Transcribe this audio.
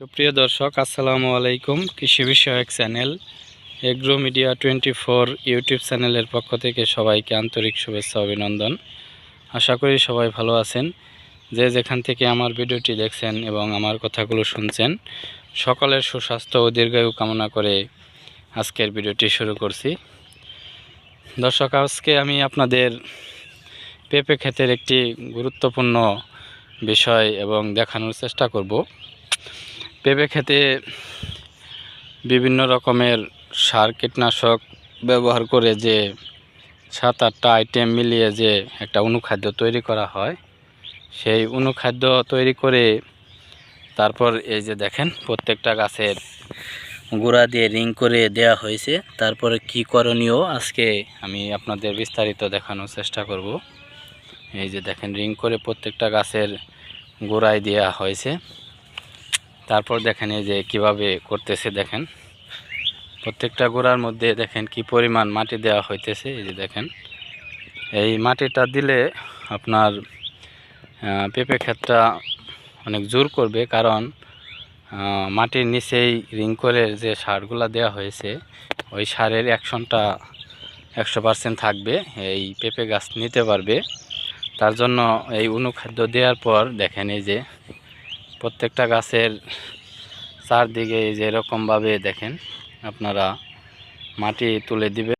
সুপ্রিয় দর্শক, আসসালামু আলাইকুম। কৃষি বিষয়ক channel agro media twenty four YouTube চ্যানেলের পক্ষ থেকে সবাইকে আন্তরিক শুভেচ্ছা, অভিনন্দন। আশা করি সবাই ভালো আছেন। যে যেখান থেকে আমার ভিডিওটি দেখছেন এবং আমার কথাগুলো শুনছেন, সকলের সুস্বাস্থ্য ও দীর্ঘায়ু কামনা করে আজকের ভিডিওটি শুরু করছি। দর্শক, আজকে আমি আপনাদের পেঁপে ক্ষেতের একটি গুরুত্বপূর্ণ বিষয় এবং দেখানোর চেষ্টা করব। পেঁপে খেতে বিভিন্ন রকমের সার কীটনাশক ব্যবহার করে যে সাত আটটা আইটেম মিলিয়ে যে একটা অনুখাদ্য তৈরি করা হয়, সেই অনুখাদ্য তৈরি করে তারপর এই যে দেখেন প্রত্যেকটা গাছের গুঁড়া দিয়ে রিং করে দেয়া হয়েছে। তারপরে কি করণীয় আজকে আমি আপনাদের বিস্তারিত দেখানোর চেষ্টা করব। এই যে দেখেন রিং করে প্রত্যেকটা গাছের গোড়ায় দেওয়া হয়েছে। তারপর দেখেন এই যে কীভাবে করতেছে দেখেন। প্রত্যেকটা গোড়ার মধ্যে দেখেন কি পরিমাণ মাটি দেওয়া হইতেছে, এই যে দেখেন। এই মাটিটা দিলে আপনার পেঁপে ক্ষেতটা অনেক জোর করবে কারণ মাটির নিচেই রিং করে যে সারগুলা দেওয়া হয়েছে, ওই সারের অ্যাকশনটা একশো পার্সেন্ট থাকবে, এই পেঁপে গাছ নিতে পারবে। তার জন্য এই অনুখাদ্য দেওয়ার পর দেখেন এই যে প্রত্যেকটা গাছের চারদিকে এই যে এরকমভাবে দেখেন আপনারা মাটি তুলে দিবে।